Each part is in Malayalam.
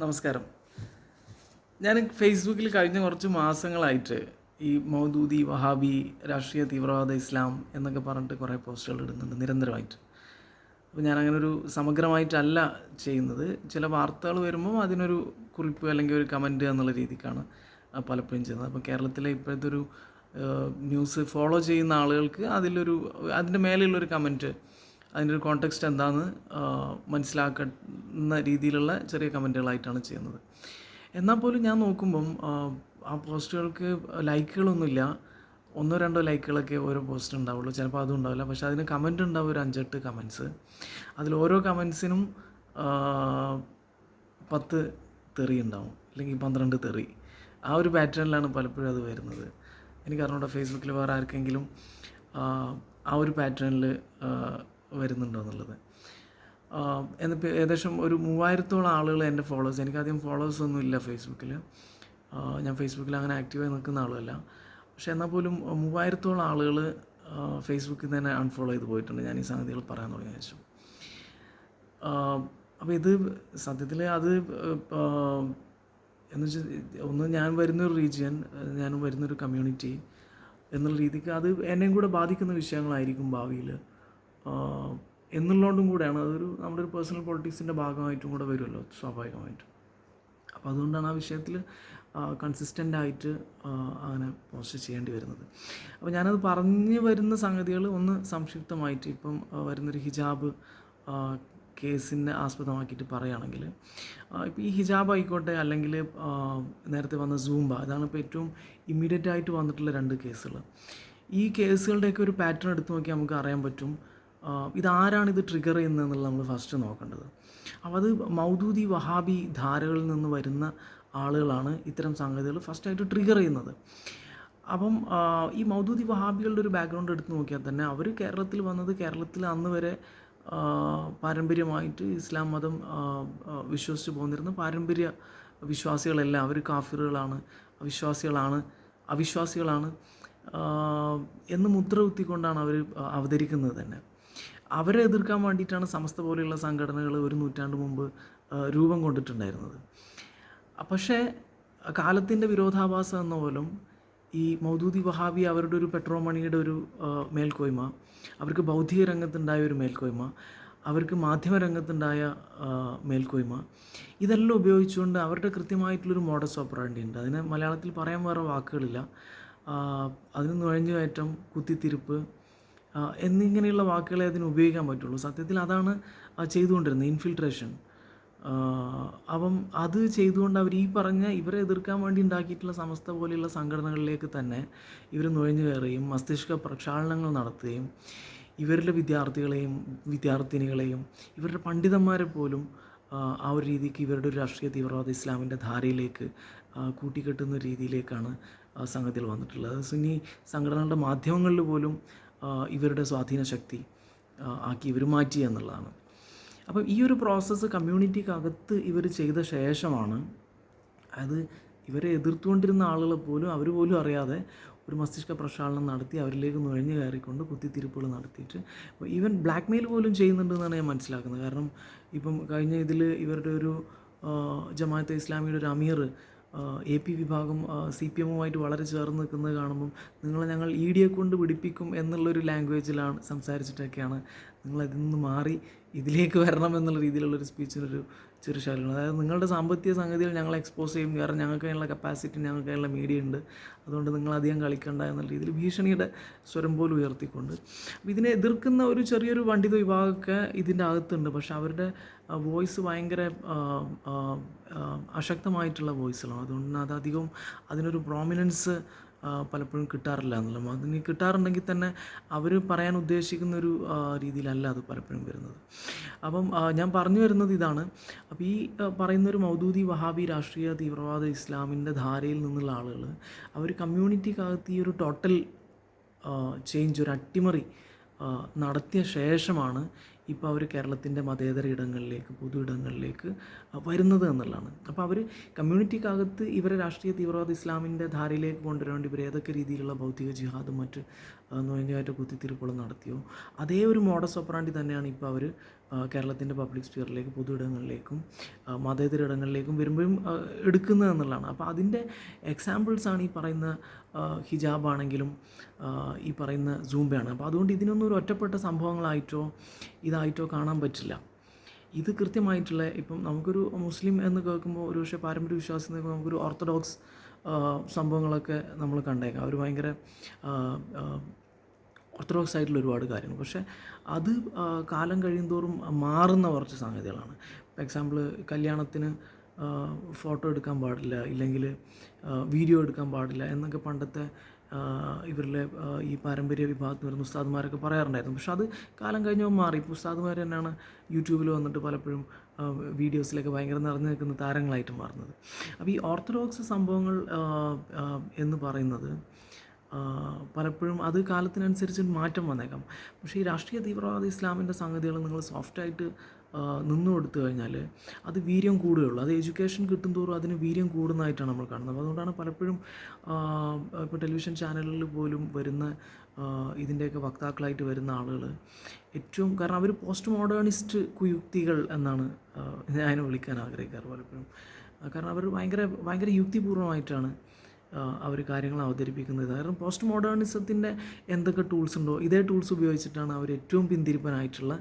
നമസ്കാരം. ഞാൻ ഫേസ്ബുക്കിൽ കഴിഞ്ഞ കുറച്ച് മാസങ്ങളായിട്ട് ഈ മൗദൂദി വഹാബി രാഷ്ട്രീയ തീവ്രവാദ ഇസ്ലാം എന്നൊക്കെ പറഞ്ഞിട്ട് കുറേ പോസ്റ്റുകൾ ഇടുന്നുണ്ട് നിരന്തരമായിട്ട്. അപ്പോൾ ഞാൻ അങ്ങനെ ഒരു സമഗ്രമായിട്ടല്ല ചെയ്യുന്നത്. ചില വാർത്തകൾ വരുമ്പോൾ അതിനൊരു കുറിപ്പ് അല്ലെങ്കിൽ ഒരു കമന്റ് എന്നുള്ള രീതിക്കാണ് പലപ്പോഴും ചെയ്യുന്നത്. അപ്പോൾ കേരളത്തിലെ ഇപ്പോഴത്തെ ഒരു ന്യൂസ് ഫോളോ ചെയ്യുന്ന ആളുകൾക്ക് അതിലൊരു അതിന്റെ മേലെയുള്ളൊരു കമന്റ് അതിന്റെ ഒരു കോണ്ടെക്സ്റ്റ് എന്താണെന്ന് മനസ്സിലാക്കുന്ന രീതിയിലുള്ള ചെറിയ കമന്റുകളായിട്ടാണ് ചെയ്യുന്നത്. എന്നാൽ പോലും ഞാൻ നോക്കുമ്പം ആ, പോസ്റ്റുകൾക്ക് ലൈക്കുകളൊന്നുമില്ല. ഒന്നോ രണ്ടോ ലൈക്കുകളൊക്കെ ഓരോ പോസ്റ്റ് ഉണ്ടാവുള്ളൂ. ചിലപ്പോൾ അതും ഉണ്ടാവില്ല. പക്ഷേ അതിന് കമന്റ് ഉണ്ടാവും ഒരു അഞ്ചെട്ട് കമൻസ്. അതിൽ ഓരോ കമൻസിനും പത്ത് തെറി ഉണ്ടാവും. അല്ലെങ്കിൽ പന്ത്രണ്ട് തെറി. ആ ഒരു പാറ്റേണിലാണ് പലപ്പോഴും അത് വരുന്നത്. എനിക്ക് അറിഞ്ഞൂടാ ഫേസ്ബുക്കിൽ വേറെ ആർക്കെങ്കിലും ആ ഒരു പാറ്റേണിൽ വരുന്നുണ്ടോ എന്നുള്ളത്. എന്നിപ്പോൾ ഏകദേശം ഒരു മൂവായിരത്തോളം ആളുകൾ എന്റെ ഫോളോവേഴ്സ് എനിക്കാദ്യം ഫോളോവേഴ്സ് ഒന്നും ഇല്ല ഫേസ്ബുക്കിൽ ഞാൻ ഫേസ്ബുക്കിൽ അങ്ങനെ ആക്റ്റീവായി നിൽക്കുന്ന ആളുമല്ല. പക്ഷേ എന്നാൽ പോലും മൂവായിരത്തോളം ആളുകൾ ഫേസ്ബുക്കിൽ തന്നെ അൺഫോളോ ചെയ്ത് പോയിട്ടുണ്ട്. ഞാൻ ഈ സംഗതികൾ പറയാൻ തുടങ്ങിയ ശേഷം. അപ്പോൾ ഇത് സത്യത്തിൽ അത് എന്ന് വെച്ചാൽ ഒന്ന് ഞാൻ വരുന്നൊരു റീജിയൻ ഞാൻ വരുന്നൊരു കമ്മ്യൂണിറ്റി എന്നുള്ള രീതിക്ക് അത് എന്നെയും കൂടെ ബാധിക്കുന്ന വിഷയങ്ങളായിരിക്കും ഭാവിയിൽ എന്നുള്ളതുകൊണ്ടും കൂടെയാണ് അതൊരു നമ്മുടെ ഒരു പേഴ്സണൽ പൊളിറ്റിക്സിന്റെ ഭാഗമായിട്ടും കൂടെ വരുമല്ലോ സ്വാഭാവികമായിട്ടും. അപ്പോൾ അതുകൊണ്ടാണ് ആ വിഷയത്തിൽ കൺസിസ്റ്റന്റ് ആയിട്ട് അങ്ങനെ പോസ്റ്റ് ചെയ്യേണ്ടി വരുന്നത്. അപ്പോൾ ഞാനത് പറഞ്ഞു വരുന്ന സംഗതികൾ ഒന്ന് സംക്ഷിപ്തമായിട്ട് ഇപ്പം വരുന്നൊരു ഹിജാബ് കേസിനെ ആസ്പദമാക്കിയിട്ട് പറയുകയാണെങ്കിൽ ഇപ്പോൾ ഈ ഹിജാബ് ആയിക്കോട്ടെ അല്ലെങ്കിൽ നേരത്തെ വന്ന സൂംബ അതാണ് ഇപ്പോൾ ഏറ്റവും ഇമ്മീഡിയറ്റ് ആയിട്ട് വന്നിട്ടുള്ള രണ്ട് കേസുകൾ ഈ കേസുകളുടെയൊക്കെ ഒരു പാറ്റേൺ എടുത്ത് നോക്കിയാൽ നമുക്ക് അറിയാൻ പറ്റും. ഇതാരാണ് ഇത് ട്രിഗർ ചെയ്യുന്നത് എന്നുള്ളത് നമ്മൾ ഫസ്റ്റ് നോക്കേണ്ടത്. അപ്പോൾ അത് മൗദൂദി വഹാബി ധാരകളിൽ നിന്ന് വരുന്ന ആളുകളാണ് ഇത്തരം സംഗതികൾ ഫസ്റ്റായിട്ട് ട്രിഗർ ചെയ്യുന്നത്. അപ്പം ഈ മൗദൂദി വഹാബികളുടെ ഒരു ബാക്ക്ഗ്രൗണ്ട് എടുത്ത് നോക്കിയാൽ തന്നെ അവർ കേരളത്തിൽ വന്നത് കേരളത്തിൽ അന്ന് വരെ പാരമ്പര്യമായിട്ട് ഇസ്ലാം മതം വിശ്വസിച്ച് പോന്നിരുന്ന പാരമ്പര്യ വിശ്വാസികളെല്ലാം അവർ കാഫിറുകളാണ് അവിശ്വാസികളാണ് അവിശ്വാസികളാണ് എന്ന് മുദ്ര കുത്തിക്കൊണ്ടാണ് അവർ അവതരിക്കുന്നത് തന്നെ. അവരെ എതിർക്കാൻ വേണ്ടിയിട്ടാണ് സമസ്ത പോലെയുള്ള സംഘടനകൾ ഒരു നൂറ്റാണ്ട് മുമ്പ് രൂപം കൊണ്ടിട്ടുണ്ടായിരുന്നത്. പക്ഷേ കാലത്തിന്റെ വിരോധാഭാസം എന്ന പോലും ഈ മൗദൂദി വഹാബി അവരുടെ ഒരു പെട്രോമണിയുടെ ഒരു മേൽക്കോയ്മ അവർക്ക് ബൗദ്ധിക രംഗത്തുണ്ടായ ഒരു മേൽക്കോയ്മ അവർക്ക് മാധ്യമ രംഗത്തുണ്ടായ മേൽക്കോയ്മ ഇതെല്ലാം ഉപയോഗിച്ചുകൊണ്ട് അവരുടെ കൃത്യമായിട്ടുള്ളൊരു മോഡസ് ഓപ്പറാണ്ടി ഉണ്ട്. അതിന് മലയാളത്തിൽ പറയാൻ വേറെ വാക്കുകളില്ല. അതിന് നുഴഞ്ഞുകയറ്റം കുത്തിത്തിരിപ്പ് എന്നിങ്ങനെയുള്ള വാക്കുകളെ അതിന് ഉപയോഗിക്കാൻ പറ്റുള്ളൂ. സത്യത്തിൽ അതാണ് ചെയ്തുകൊണ്ടിരുന്നത് ഇൻഫിൽട്രേഷൻ അപ്പം അത് ചെയ്തുകൊണ്ട് അവർ ഈ പറഞ്ഞ ഇവരെ എതിർക്കാൻ വേണ്ടി ഉണ്ടാക്കിയിട്ടുള്ള സമസ്ത പോലെയുള്ള സംഘടനകളിലേക്ക് തന്നെ ഇവർ നുഴഞ്ഞു കയറുകയും മസ്തിഷ്ക പ്രക്ഷാളനങ്ങൾ നടത്തുകയും ഇവരുടെ വിദ്യാർത്ഥികളെയും വിദ്യാർത്ഥിനികളെയും ഇവരുടെ പണ്ഡിതന്മാരെ പോലും ആ, ഒരു രീതിക്ക് ഇവരുടെ ഒരു രാഷ്ട്രീയ തീവ്രവാദ ഇസ്ലാമിന്റെ ധാരയിലേക്ക് കൂട്ടിക്കെട്ടുന്ന രീതിയിലേക്കാണ് സംഗതികൾ വന്നിട്ടുള്ളത്. സുന്നി സംഘടനകളുടെ മാധ്യമങ്ങളിൽ പോലും ഇവരുടെ സ്വാധീന ശക്തി ആക്കി ഇവർ മാറ്റി എന്നുള്ളതാണ്. അപ്പം ഈ ഒരു പ്രോസസ്സ് കമ്മ്യൂണിറ്റിക്കകത്ത് ഇവർ ചെയ്ത ശേഷമാണ് അത് ഇവരെ എതിർത്തുകൊണ്ടിരുന്ന ആളുകൾ പോലും അവർ പോലും അറിയാതെ ഒരു മസ്തിഷ്ക പ്രക്ഷാളനം നടത്തി അവരിലേക്ക് നുഴഞ്ഞു കയറിക്കൊണ്ട് കുത്തിത്തിരിപ്പുകൾ നടത്തിയിട്ട് ഈവൻ ബ്ലാക്ക് മെയിൽ പോലും ചെയ്യുന്നുണ്ടെന്നാണ് ഞാൻ മനസ്സിലാക്കുന്നത്. കാരണം ഇപ്പം കഴിഞ്ഞ ഇതിൽ ഇവരുടെ ഒരു ജമാഅത്തെ ഇസ്ലാമിയുടെ ഒരു അമീർ എ പി വിഭാഗം സി പി എമ്മുമായിട്ട് വളരെ ചേർന്ന് നിൽക്കുന്നത് കാണുമ്പം നിങ്ങളെ ഞങ്ങൾ ഇ ഡിയെ കൊണ്ട് പിടിപ്പിക്കും എന്നുള്ളൊരു ലാംഗ്വേജിലാണ് സംസാരിച്ചിട്ടൊക്കെയാണ് നിങ്ങളതിൽ നിന്ന് മാറി ഇതിലേക്ക് വരണം എന്നുള്ള രീതിയിലുള്ളൊരു സ്പീച്ചിനൊരു ചെറിയ ശാലമാണ് അതായത് നിങ്ങളുടെ സാമ്പത്തിക സംഗതിയിൽ ഞങ്ങൾ എക്സ്പോസ് ചെയ്യും. കാരണം ഞങ്ങൾക്ക് അതിനുള്ള കപ്പാസിറ്റി ഞങ്ങൾക്ക് അതിനുള്ള മീഡിയ ഉണ്ട്. അതുകൊണ്ട് നിങ്ങൾ അധികം കളിക്കണ്ട എന്നുള്ള രീതിയിൽ ഭീഷണിയുടെ സ്വരം പോലും ഉയർത്തിക്കൊണ്ട്. അപ്പോൾ ഇതിനെ എതിർക്കുന്ന ഒരു ചെറിയൊരു പണ്ഡിത വിഭാഗമൊക്കെ ഇതിന്റെ അകത്തുണ്ട്. പക്ഷെ അവരുടെ വോയിസ് ഭയങ്കര അശക്തമായിട്ടുള്ള വോയിസുകളാണ് അതുകൊണ്ട് അത് അധികം അതിനൊരു പ്രോമിനൻസ് പലപ്പോഴും കിട്ടാറില്ല എന്നുള്ളത്. അതിന് കിട്ടാറുണ്ടെങ്കിൽ തന്നെ അവർ പറയാൻ ഉദ്ദേശിക്കുന്ന ഒരു രീതിയിലല്ല അത് പലപ്പോഴും വരുന്നത്. അപ്പം ഞാൻ പറഞ്ഞു വരുന്നത് ഇതാണ്. അപ്പോൾ ഈ പറയുന്നൊരു മൗദൂദി വഹാബി രാഷ്ട്രീയ തീവ്രവാദ ഇസ്ലാമിന്റെ ധാരയിൽ നിന്നുള്ള ആളുകൾ അവർ കമ്മ്യൂണിറ്റിക്കകത്ത് ഈ ഒരു ടോട്ടൽ ചേഞ്ച് ഒരു അട്ടിമറി നടത്തിയ ശേഷമാണ് ഇപ്പോൾ അവർ കേരളത്തിന്റെ മതേതര ഇടങ്ങളിലേക്ക് പൊതു ഇടങ്ങളിലേക്ക് വരുന്നത് എന്നുള്ളതാണ്. അപ്പോൾ അവർ കമ്മ്യൂണിറ്റിക്കകത്ത് ഇവരെ രാഷ്ട്രീയ തീവ്രവാദ ഇസ്ലാമിന്റെ ധാരയിലേക്ക് കൊണ്ടുവരാണ്ട് ഇവർ ഏതൊക്കെ രീതിയിലുള്ള ഭൗതിക ജിഹാദും മറ്റ് നുഴഞ്ഞുകയറ്റ കുത്തിത്തിരിപ്പുകളും നടത്തിയോ? അതേ ഒരു മോഡസ് ഓപ്പറാണ്ടി തന്നെയാണ് ഇപ്പോൾ അവർ കേരളത്തിന്റെ പബ്ലിക് സ്പിയറിലേക്ക് പൊതു ഇടങ്ങളിലേക്കും മതേതര ഇടങ്ങളിലേക്കും വരുമ്പോഴും എടുക്കുന്നത് എന്നുള്ളതാണ്. അപ്പോൾ അതിന്റെ എക്സാമ്പിൾസാണ് ഈ പറയുന്ന ഹിജാബ് ആണെങ്കിലും ഈ പറയുന്ന സൂംബയാണ്. അപ്പോൾ അതുകൊണ്ട് ഇതിനൊന്നും ഒരു ഒറ്റപ്പെട്ട സംഭവങ്ങളായിട്ടോ ഇതായിട്ടോ കാണാൻ പറ്റില്ല. ഇത് കൃത്യമായിട്ടുള്ള ഇപ്പം നമുക്കൊരു മുസ്ലിം എന്ന് കേൾക്കുമ്പോൾ ഒരു പക്ഷേ പാരമ്പര്യ വിശ്വാസം നമുക്കൊരു ഓർത്തഡോക്സ് സംഭവങ്ങളൊക്കെ നമ്മൾ കണ്ടേക്കാം. അവർ ഭയങ്കര ഓർത്തഡോക്സ് ആയിട്ടുള്ള ഒരുപാട് കാര്യങ്ങൾ. പക്ഷേ അത് കാലം കഴിയുന്തോറും മാറുന്ന കുറച്ച് സംഗതികളാണ് ഫോർ എക്സാമ്പിൾ കല്യാണത്തിന് ഫോട്ടോ എടുക്കാൻ പാടില്ല ഇല്ലെങ്കിൽ വീഡിയോ എടുക്കാൻ പാടില്ല എന്നൊക്കെ പണ്ടത്തെ ഇവരിലെ ഈ പാരമ്പര്യ വിഭാഗത്തിൽ വരുന്ന ഉസ്താദ്മാരൊക്കെ പറയാറുണ്ടായിരുന്നു. പക്ഷെ അത് കാലം കഴിഞ്ഞോ മാറി. ഇപ്പോൾ ഉസ്താദ്മാർ തന്നെയാണ് യൂട്യൂബിൽ വന്നിട്ട് പലപ്പോഴും വീഡിയോസിലൊക്കെ ഭയങ്കര നിറഞ്ഞു നിൽക്കുന്ന താരങ്ങളായിട്ട് മാറുന്നത്. അപ്പോൾ ഈ ഓർത്തഡോക്സ് സംഭവങ്ങൾ എന്ന് പറയുന്നത് പലപ്പോഴും അത് കാലത്തിനനുസരിച്ച് മാറ്റം വന്നേക്കാം. പക്ഷേ ഈ രാഷ്ട്രീയ തീവ്രവാദ ഇസ്ലാമിന്റെ സംഗതികൾ നിങ്ങൾ സോഫ്റ്റായിട്ട് നിന്നു കൊടുത്തു കഴിഞ്ഞാൽ അത് വീര്യം കൂടുകയുള്ളൂ. അത് എഡ്യൂക്കേഷൻ കിട്ടും തോറും അതിന് വീര്യം കൂടുന്നതായിട്ടാണ് നമ്മൾ കാണുന്നത്. അതുകൊണ്ടാണ് പലപ്പോഴും ഇപ്പോൾ ടെലിവിഷൻ ചാനലുകളിൽ പോലും വരുന്ന ഇതിന്റെയൊക്കെ വക്താക്കളായിട്ട് വരുന്ന ആളുകൾ ഏറ്റവും കാരണം അവർ പോസ്റ്റ് മോഡേണിസ്റ്റ് കുയുക്തികൾ എന്നാണ് ഞാൻ വിളിക്കാൻ ആഗ്രഹിക്കാറ് പലപ്പോഴും. കാരണം അവർ ഭയങ്കര ഭയങ്കര യുക്തിപൂർവമായിട്ടാണ് അവർ കാര്യങ്ങൾ അവതരിപ്പിക്കുന്നത്. കാരണം പോസ്റ്റ് മോഡേണിസത്തിന്റെ എന്തൊക്കെ ടൂൾസ് ഉണ്ടോ ഇതേ ടൂൾസ് ഉപയോഗിച്ചിട്ടാണ് അവർ ഏറ്റവും പിന്തിരിപ്പനായിട്ടുള്ള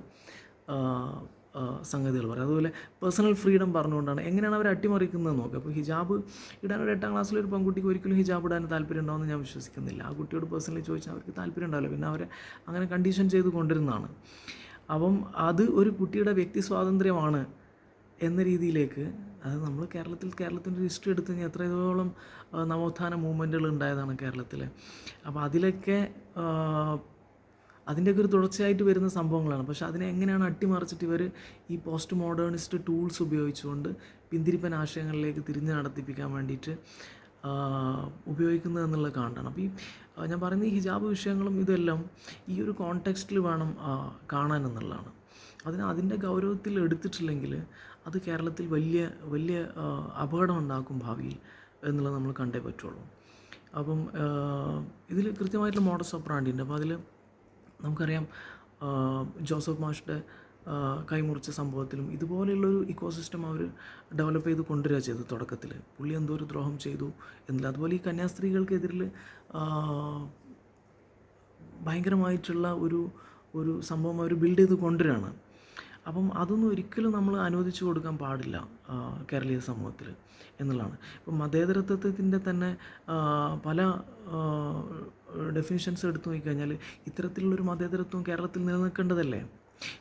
സംഗതികൾ പറയുന്നത് അതുപോലെ പേഴ്സണൽ ഫ്രീഡം പറഞ്ഞുകൊണ്ടാണ് എങ്ങനെയാണ് അവർ അട്ടിമറിക്കുന്നത് നോക്കുക. അപ്പോൾ ഹിജാബ് ഇടാൻ ഒരു എട്ടാം ക്ലാസ്സിലെ ഒരു പെൺകുട്ടിക്ക് ഒരിക്കലും ഹിജാബ് ഇടാൻ താല്പര്യം ഉണ്ടാവുമെന്ന് ഞാൻ വിശ്വസിക്കുന്നില്ല. ആ കുട്ടിയോട് പേഴ്സണലി ചോദിച്ചാൽ അവർക്ക് താല്പര്യം ഉണ്ടാവില്ല. പിന്നെ അവരെ അങ്ങനെ കണ്ടീഷൻ ചെയ്ത് കൊണ്ടിരുന്നതാണ് അപ്പം അത് ഒരു കുട്ടിയുടെ വ്യക്തി സ്വാതന്ത്ര്യമാണ് എന്ന രീതിയിലേക്ക് അത് നമ്മൾ കേരളത്തിൽ കേരളത്തിന്റെ ഹിസ്റ്ററി എടുത്ത് കഴിഞ്ഞാൽ എത്രയോളം നവോത്ഥാന മൂവ്മെന്റുകൾ ഉണ്ടായതാണ് കേരളത്തിൽ. അപ്പോൾ അതിലൊക്കെ അതിന്റെയൊക്കെ ഒരു തുടർച്ചയായിട്ട് വരുന്ന സംഭവങ്ങളാണ്. പക്ഷേ അതിനെ എങ്ങനെയാണ് അട്ടിമറിച്ചിട്ട് ഇവർ ഈ പോസ്റ്റ് മോഡേണിസ്റ്റ് ടൂൾസ് ഉപയോഗിച്ചുകൊണ്ട് പിന്തിരിപ്പൻ ആശയങ്ങളിലേക്ക് തിരിഞ്ഞു നടത്തിപ്പിക്കാൻ വേണ്ടിയിട്ട് ഉപയോഗിക്കുന്നത് എന്നുള്ളത് കാണണം അപ്പോൾ ഈ ഞാൻ പറയുന്ന ഈ ഹിജാബ് വിഷയങ്ങളും ഇതെല്ലാം ഈ ഒരു കോണ്ടെക്സ്റ്റിൽ വേണം കാണാൻ എന്നുള്ളതാണ്. അതിന് അതിന്റെ ഗൗരവത്തിൽ എടുത്തിട്ടില്ലെങ്കിൽ അത് കേരളത്തിൽ വലിയ വലിയ ആ, അപകടം ഉണ്ടാക്കും ഭാവിയിൽ എന്നുള്ളത് നമ്മൾ കണ്ടേ പറ്റുള്ളൂ. അപ്പം ഇതിൽ കൃത്യമായിട്ടുള്ള മോഡസ് ഓപ്പറാണ്ടി ഉണ്ട്. അപ്പോൾ അതിൽ നമുക്കറിയാം ജോസഫ് മാഷിന്റെ കൈമുറിച്ച സംഭവത്തിലും ഇതുപോലെയുള്ളൊരു ഇക്കോസിസ്റ്റം അവർ ഡെവലപ്പ് ചെയ്ത് കൊണ്ടുവരിക ചെയ്തു തുടക്കത്തിൽ പുള്ളി എന്തോ ഒരു ദ്രോഹം ചെയ്തു എന്നില്ല. അതുപോലെ ഈ കന്യാസ്ത്രീകൾക്കെതിരിൽ ഭയങ്കരമായിട്ടുള്ള ഒരു ഒരു സംഭവം അവർ ബിൽഡ് ചെയ്ത് കൊണ്ടുവരികയാണ്. അപ്പം അതൊന്നും ഒരിക്കലും നമ്മൾ അനുവദിച്ചു കൊടുക്കാൻ പാടില്ല കേരളീയ സമൂഹത്തിൽ എന്നുള്ളതാണ്. ഇപ്പം മതേതരത്വത്തിന്റെ തന്നെ പല ഡെഫിനിഷൻസ് എടുത്തു നോക്കിക്കഴിഞ്ഞാൽ ഇത്തരത്തിലുള്ളൊരു മതേതരത്വം കേരളത്തിൽ നിലനിൽക്കേണ്ടതല്ലേ?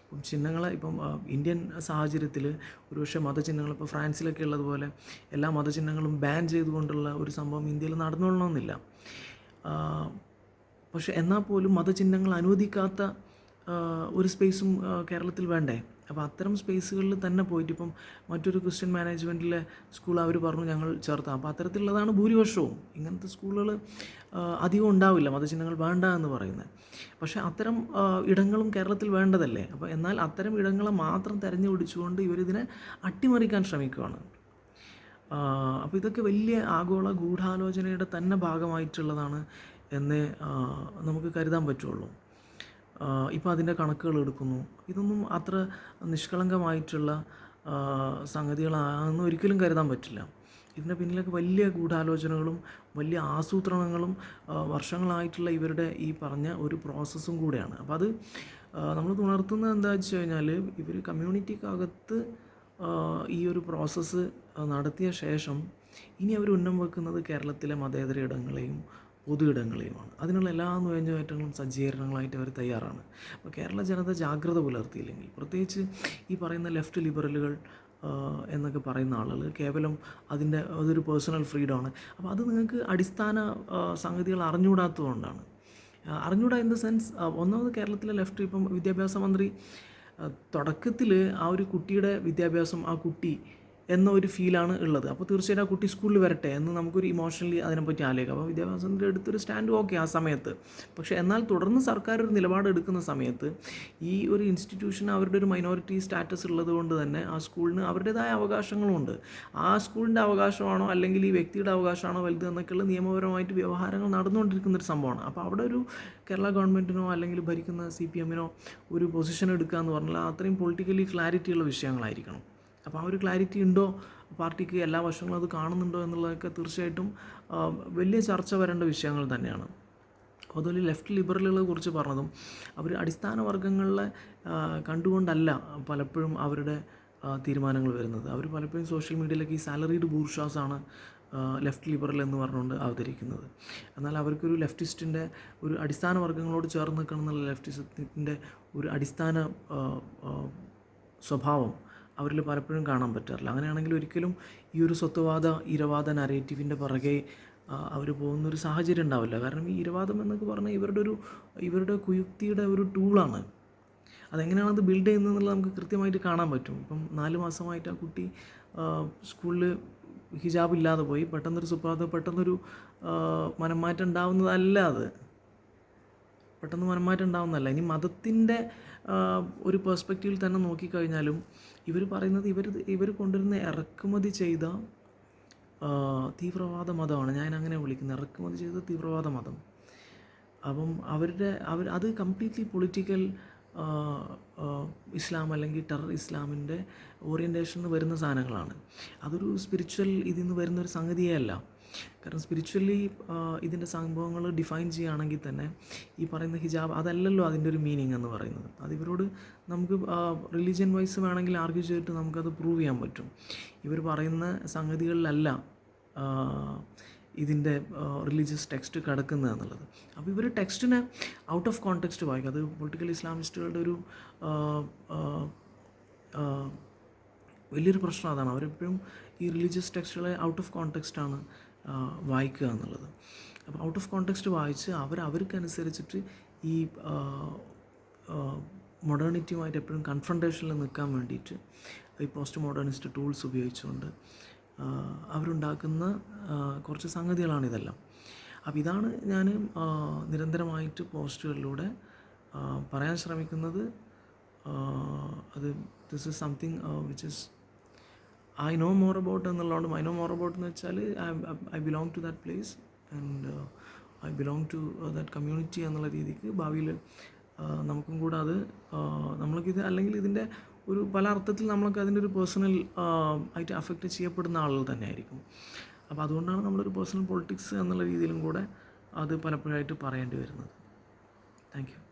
ഇപ്പം ചിഹ്നങ്ങൾ ഇപ്പം ഇന്ത്യൻ സാഹചര്യത്തിൽ ഒരുപക്ഷെ മതചിഹ്നങ്ങൾ ഇപ്പോൾ ഫ്രാൻസിലൊക്കെ ഉള്ളതുപോലെ എല്ലാ മതചിഹ്നങ്ങളും ബാൻ ചെയ്തുകൊണ്ടുള്ള ഒരു സംഭവം ഇന്ത്യയിൽ നടന്നുകൊള്ളണമെന്നില്ല പക്ഷെ എന്നാൽ പോലും മതചിഹ്നങ്ങൾ അനുവദിക്കാത്ത ഒരു സ്പേസും കേരളത്തിൽ വേണ്ടേ? അപ്പോൾ അത്തരം സ്പേസുകളിൽ തന്നെ പോയിട്ട് ഇപ്പം മറ്റൊരു ക്രിസ്ത്യൻ മാനേജ്മെന്റിലെ സ്കൂൾ അവർ പറഞ്ഞു ഞങ്ങൾ ചേർത്താം. അപ്പോൾ അത്തരത്തിലുള്ളതാണ് ഭൂരിപക്ഷവും. ഇങ്ങനത്തെ സ്കൂളുകൾ അധികം ഉണ്ടാവില്ല. മതചിഹ്നങ്ങൾ വേണ്ട എന്ന് പറയുന്നത്. പക്ഷേ അത്തരം ഇടങ്ങളും കേരളത്തിൽ വേണ്ടതല്ലേ? അപ്പോൾ എന്നാൽ അത്തരം ഇടങ്ങളെ മാത്രം തിരഞ്ഞു പിടിച്ചുകൊണ്ട് ഇവരിതിനെ അട്ടിമറിക്കാൻ ശ്രമിക്കുകയാണ്. അപ്പോൾ ഇതൊക്കെ വലിയ ആഗോള ഗൂഢാലോചനയുടെ തന്നെ ഭാഗമായിട്ടുള്ളതാണ് എന്നേ നമുക്ക് കരുതാൻ പറ്റുള്ളൂ. ഇപ്പോൾ അതിന്റെ കണക്കുകൾ എടുക്കുന്നു. ഇതൊന്നും അത്ര നിഷ്കളങ്കമായിട്ടുള്ള സംഗതികളാണെന്ന് ഒരിക്കലും കരുതാൻ പറ്റില്ല. ഇതിന്റെ പിന്നിലൊക്കെ വലിയ ഗൂഢാലോചനകളും വലിയ ആസൂത്രണങ്ങളും വർഷങ്ങളായിട്ടുള്ള ഇവരുടെ ഈ പറഞ്ഞ ഒരു പ്രോസസ്സും കൂടെയാണ്. അപ്പോൾ അത് നമ്മൾ ഉണർത്തുന്നത് എന്താ വെച്ച് കഴിഞ്ഞാൽ ഇവർ കമ്മ്യൂണിറ്റിക്കകത്ത് ഈ ഒരു പ്രോസസ്സ് നടത്തിയ ശേഷം ഇനി അവർ ഉന്നം വെക്കുന്നത് കേരളത്തിലെ മതേതര ഇടങ്ങളെയും പൊതു ഇടങ്ങളെയുമാണ് അതിനുള്ള എല്ലാ നുഴഞ്ഞുകയറ്റങ്ങളും സജ്ജീകരണങ്ങളായിട്ട് അവർ തയ്യാറാണ്. അപ്പോൾ കേരള ജനത ജാഗ്രത പുലർത്തിയില്ലെങ്കിൽ പ്രത്യേകിച്ച് ഈ പറയുന്ന ലെഫ്റ്റ് ലിബറലുകൾ എന്നൊക്കെ പറയുന്ന ആളുകൾ കേവലം അതിന്റെ അതൊരു പേഴ്സണൽ ഫ്രീഡമാണ്. അപ്പോൾ അത് നിങ്ങൾക്ക് അടിസ്ഥാന സംഗതികൾ അറിഞ്ഞുകൂടാത്തതുകൊണ്ടാണ്. അറിഞ്ഞുകൂടാ ഇൻ ദ സെൻസ് ഒന്നാമത് കേരളത്തിലെ ലെഫ്റ്റ് ഇപ്പം വിദ്യാഭ്യാസ മന്ത്രി തുടക്കത്തിൽ ആ ഒരു കുട്ടിയുടെ വിദ്യാഭ്യാസം ആ കുട്ടി എന്ന ഒരു ഫീലാണ് ഉള്ളത്. അപ്പോൾ തീർച്ചയായിട്ടും ആ കുട്ടി സ്കൂളിൽ വരട്ടെ എന്ന് നമുക്കൊരു ഇമോഷണലി അതിനെപ്പറ്റി ആലോചിക്കാം. അപ്പോൾ വിദ്യാഭ്യാസത്തിന്റെ അടുത്തൊരു സ്റ്റാൻഡ് ഓക്കെ ആ സമയത്ത്. പക്ഷേ എന്നാൽ തുടർന്ന് സർക്കാർ ഒരു നിലപാട് എടുക്കുന്ന സമയത്ത് ഈ ഒരു ഇൻസ്റ്റിറ്റ്യൂഷൻ അവരുടെ ഒരു മൈനോറിറ്റി സ്റ്റാറ്റസ് ഉള്ളത് കൊണ്ട് തന്നെ ആ സ്കൂളിന് അവരുടേതായ അവകാശങ്ങളുണ്ട്. ആ സ്കൂളിന്റെ അവകാശമാണോ അല്ലെങ്കിൽ ഈ വ്യക്തിയുടെ അവകാശമാണോ വലുത് എന്നൊക്കെയുള്ള നിയമപരമായിട്ട് വ്യവഹാരങ്ങൾ നടന്നുകൊണ്ടിരിക്കുന്ന ഒരു സംഭവമാണ്. അപ്പോൾ അവിടെ ഒരു കേരള ഗവൺമെന്റിനോ അല്ലെങ്കിൽ ഭരിക്കുന്ന സി പി എമ്മിനോ ഒരു പൊസിഷൻ എടുക്കുക എന്ന് പറഞ്ഞാൽ അത്രയും പൊളിറ്റിക്കലി ക്ലാരിറ്റിയുള്ള വിഷയങ്ങളായിരിക്കണം. അപ്പോൾ ആ ഒരു ക്ലാരിറ്റി ഉണ്ടോ? പാർട്ടിക്ക് എല്ലാ വശങ്ങളും അത് കാണുന്നുണ്ടോ എന്നുള്ളതൊക്കെ തീർച്ചയായിട്ടും വലിയ ചർച്ച വരേണ്ട വിഷയങ്ങൾ തന്നെയാണ്. അതുപോലെ ലെഫ്റ്റ് ലിബറലുകളെ കുറിച്ച് പറഞ്ഞതും അവർ അടിസ്ഥാന വർഗങ്ങളെ കണ്ടുകൊണ്ടല്ല പലപ്പോഴും അവരുടെ തീരുമാനങ്ങൾ വരുന്നത്. അവർ പലപ്പോഴും സോഷ്യൽ മീഡിയയിലൊക്കെ ഈ സാലറീഡ് ബൂർഷാസാണ് ലെഫ്റ്റ് ലിബറൽ എന്ന് പറഞ്ഞുകൊണ്ട് അവതരിക്കുന്നത്. എന്നാൽ അവർക്കൊരു ലെഫ്റ്റിസ്റ്റിന്റെ ഒരു അടിസ്ഥാന വർഗങ്ങളോട് ചേർന്ന് നിൽക്കണം എന്നുള്ള ലെഫ്റ്റിസത്തിന്റെ ഒരു അടിസ്ഥാന സ്വഭാവം അവരിൽ പലപ്പോഴും കാണാൻ പറ്റാറില്ല. അങ്ങനെയാണെങ്കിൽ ഒരിക്കലും ഈ ഒരു സ്വത്വവാദ ഇരവാദ നരേറ്റീവിന്റെ പുറകെ അവർ പോകുന്നൊരു സാഹചര്യം ഉണ്ടാവില്ല. കാരണം ഈ ഇരവാദം എന്നൊക്കെ പറഞ്ഞാൽ ഇവരുടെ ഒരു ഇവരുടെ കുയുക്തിയുടെ ഒരു ടൂളാണ് അതെങ്ങനെയാണ് അത് ബിൽഡ് ചെയ്യുന്നതെന്നുള്ളത് നമുക്ക് കൃത്യമായിട്ട് കാണാൻ പറ്റും. ഇപ്പം നാല് മാസമായിട്ട് ആ കുട്ടി സ്കൂളിൽ ഹിജാബ് ഇല്ലാതെ പോയി. പെട്ടെന്നൊരു സുപ്രഭാതം പെട്ടെന്നൊരു മനംമാറ്റം ഉണ്ടാവുന്നതല്ല അത് പെട്ടെന്ന് മനംമാറ്റം ഉണ്ടാവുന്നതല്ല. ഇനി മതത്തിന്റെ ഒരു പെർസ്പെക്റ്റീവിൽ തന്നെ നോക്കിക്കഴിഞ്ഞാലും ഇവർ പറയുന്നത് ഇവർ ഇവർ കൊണ്ടുവരുന്ന ഇറക്കുമതി ചെയ്ത തീവ്രവാദ മതമാണ്. ഞാൻ അങ്ങനെ വിളിക്കുന്നത്. ഇറക്കുമതി ചെയ്ത തീവ്രവാദ മതം. അപ്പം അവരുടെ അവർ അത് കംപ്ലീറ്റ്ലി പൊളിറ്റിക്കൽ ഇസ്ലാം അല്ലെങ്കിൽ ടെറർ ഇസ്ലാമിന്റെ ഓറിയന്റേഷനിൽ വരുന്ന സാധനങ്ങളാണ്. അതൊരു സ്പിരിച്വൽ ഇതിൽ നിന്ന് വരുന്നൊരു സംഗതിയേ അല്ല. കാരണം സ്പിരിച്വലി ഇതിന്റെ സംഭവങ്ങൾ ഡിഫൈൻ ചെയ്യുകയാണെങ്കിൽ തന്നെ ഈ പറയുന്ന ഹിജാബ് അതല്ലല്ലോ അതിന്റെ ഒരു മീനിങ് എന്ന് പറയുന്നത്. അതിവരോട് നമുക്ക് റിലീജിയൻ വൈസ് വേണമെങ്കിൽ ആർഗ്യൂ ചെയ്തിട്ട് നമുക്കത് പ്രൂവ് ചെയ്യാൻ പറ്റും. ഇവർ പറയുന്ന സംഗതികളിലല്ല ഇതിന്റെ റിലീജിയസ് ടെക്സ്റ്റ് കിടക്കുന്നത് എന്നുള്ളത്. അപ്പോൾ ഇവർ ടെക്സ്റ്റിനെ ഔട്ട് ഓഫ് കോണ്ടെക്സ്റ്റ് വായിക്കും. അത് പൊളിറ്റിക്കൽ ഇസ്ലാമിസ്റ്റുകളുടെ ഒരു വലിയൊരു പ്രശ്നം അതാണ്. അവരെപ്പോഴും ഈ റിലീജിയസ് ടെക്സ്റ്റുകളെ ഔട്ട് ഓഫ് കോണ്ടെക്സ്റ്റാണ് വായിക്കുക എന്നുള്ളത്. അപ്പോൾ ഔട്ട് ഓഫ് കോണ്ടെക്സ്റ്റ് വായിച്ച് അവർ അവർക്കനുസരിച്ചിട്ട് ഈ മോഡേണിറ്റിയുമായിട്ട് എപ്പോഴും കൺഫ്രണ്ടേഷനിൽ നിൽക്കാൻ വേണ്ടിയിട്ട് ഈ പോസ്റ്റ് മോഡേണിസ്റ്റ് ടൂൾസ് ഉപയോഗിച്ചുകൊണ്ട് അവരുണ്ടാക്കുന്ന കുറച്ച് സംഗതികളാണ് ഇതെല്ലാം. അപ്പോൾ ഇതാണ് ഞാൻ നിരന്തരമായിട്ട് പോസ്റ്റുകളിലൂടെ പറയാൻ ശ്രമിക്കുന്നത്. അത് this is something which is I know more about എന്നുള്ളതുകൊണ്ട് ഐ നോ മോർ അബൌട്ട് എന്ന് വെച്ചാൽ I belong to that place and I belong to that community എന്നുള്ള രീതിക്ക് ഭാവിയിൽ നമുക്കും കൂടെ അത് നമ്മൾക്കിത് അല്ലെങ്കിൽ ഇതിന്റെ ഒരു പല അർത്ഥത്തിൽ നമ്മൾക്ക് അതിന്റെ ഒരു പേഴ്സണൽ ആയിട്ട് അഫക്റ്റ് ചെയ്യപ്പെടുന്ന ആളുകൾ തന്നെ ആയിരിക്കും അപ്പോൾ അതുകൊണ്ടാണ് നമ്മളൊരു പേഴ്സണൽ പൊളിറ്റിക്സ് എന്നുള്ള രീതിയിലും കൂടെ അത് പലപ്പോഴായിട്ട് പറയേണ്ടി വരുന്നത്. Thank you